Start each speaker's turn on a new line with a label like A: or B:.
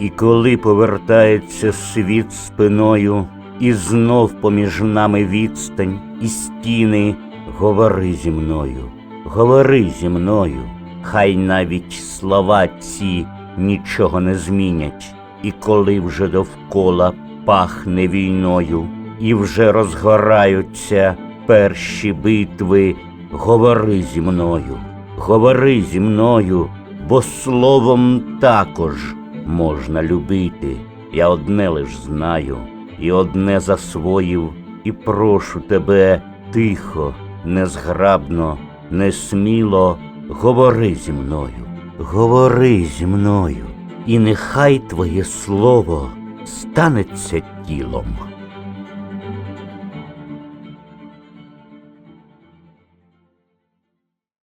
A: І коли повертається світ спиною, і знов поміж нами відстань і стіни, говори зі мною, говори зі мною, хай навіть слова ці нічого не змінять, і коли вже довкола пахне війною, і вже розгораються перші битви, говори зі мною, говори зі мною, бо словом також можна любити. Я одне лиш знаю, і одне засвоїв, і прошу тебе тихо, незграбно, несміло, говори зі мною, говори зі мною, і нехай твоє слово станеться тілом.